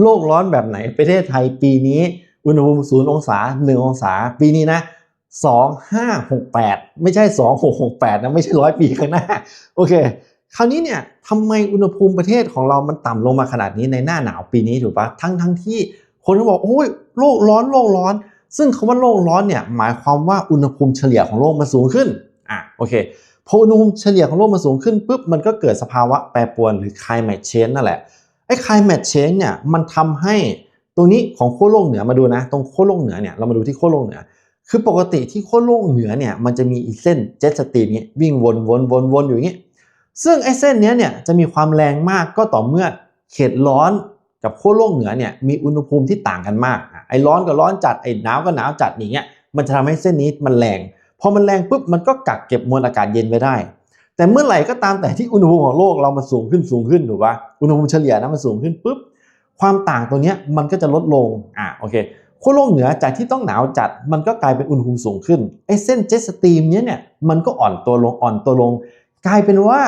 โลกร้อนแบบไหนประเทศไทยปีนี้ อุณหภูมิ0องศา1องศา ปีนี้นะ2568ไม่ใช่2668นะไม่ใช่ร้อยปีข้างหน้าโอเค คราวนี้เนี่ยทำไมอุณหภูมิประเทศของเรามันต่ำลงมาขนาดนี้ในหน้าหนาวปีนี้ถูกปะทั้งทั้งที่คนก็บอกโอ้ยโลกร้อนโลกร้อน ซึ่งคาว่าโลกร้อนเนี่ยหมายความว่าอุณหภูมิเฉลี่ยของโลกมันสูงขึ้นอะโอเคพออุณหภูมิเฉลี่ยของโลกมันสูงขึ้นปุ๊บมันก็เกิดสภาวะแปรปรวนหรือ climate change นั่นแหละ ไอ้ climate change เนี่ยมันทำให้ตรงนี้ของขั้วโลกเหนือมาดูนะ ตรงขั้วโลกเหนือเนี่ยเรามาดูที่ขั้วโลกเหนือ คือปกติที่ขั้วโลกเหนือเนี่ยมันจะมีอีเส้นเจ็ตสตรีมนี้วิ่งวนวนวนวนอยู่อย่างนี้ ซึ่งไอ้เส้นเนี้ยเนี่ยจะมีความแรงมากก็ต่อเมื่อเขตร้อนกับขั้วโลกเหนือเนี่ยมีอุณหภูมิที่ต่างกันมากไอ้ร้อนก็ร้อนจัดไอ้หนาวก็หนาวจัดอย่างเงี้ยมันจะทำให้เส้นนี้มันแรงพอมันแรงปุ๊บมันก็กักเก็บมวลอากาศเย็นไว้ได้ แต่เมื่อไหร่ก็ตามแต่ที่อุณหภูมิของโลกเรามันสูงขึ้นสูงขึ้นถูกปะอุณหภูมิเฉลี่ยนะมันสูงขึ้นปุ๊บความต่างตัวเนี้ยมันก็จะลดลงอะโอเคขั้วโลกเหนือจากที่ต้องหนาวจัดมันก็กลายเป็นอุณหภูมิสูงขึ้นไอ้เส้นเจ็ตสตรีมเนี้ยเนี่ยมันก็อ่อนตัวลงอ่อนตัวลง กลายเป็นว่า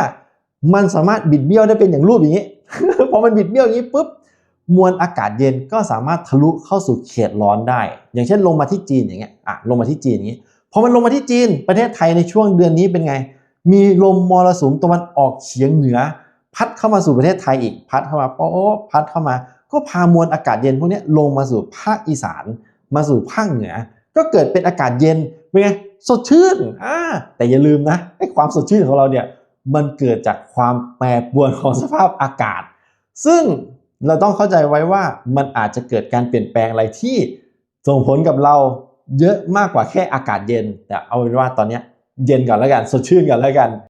มันสามารถบิดเบี้ยวได้เป็นอย่างรูปอย่างนี้พอมันบิดเบี้ยวอย่างนี้ปุ๊บมวลอากาศเย็นก็สามารถทะลุเข้าสู่เขตร้อนได้ อย่างเช่นลงมาที่จีนอย่างเงี้ยอะลงมาที่จีนอย่างนี้พอมันลงมาที่จีนประเทศไทยในช่วงเดือนนี้เป็นไง มีลมมรสุมตะวันออกเฉียงเหนือ พัดเข้ามาสู่ประเทศไทยอีกพัดเข้ามาโป๊ะพัดเข้ามา ก็พามวลอากาศเย็นพวกนี้ลงมาสู่ภาคอีสาน มาสู่ภาคเหนือ ก็เกิดเป็นอากาศเย็นเป็นไงสดชื่นอ่าแต่อย่าลืมนะไอ้ความสดชื่นของเราเนี่ยมันเกิดจากความแปรปรวนของสภาพอากาศ ซึ่งเราต้องเข้าใจไว้ว่ามันอาจจะเกิดการเปลี่ยนแปลงอะไรที่ส่งผลกับเราเยอะมากกว่าแค่อากาศเย็น แต่เอาเป็นว่าตอนนี้ เย็นก่อนแล้วกัน สดชื่นก่อนแล้วกัน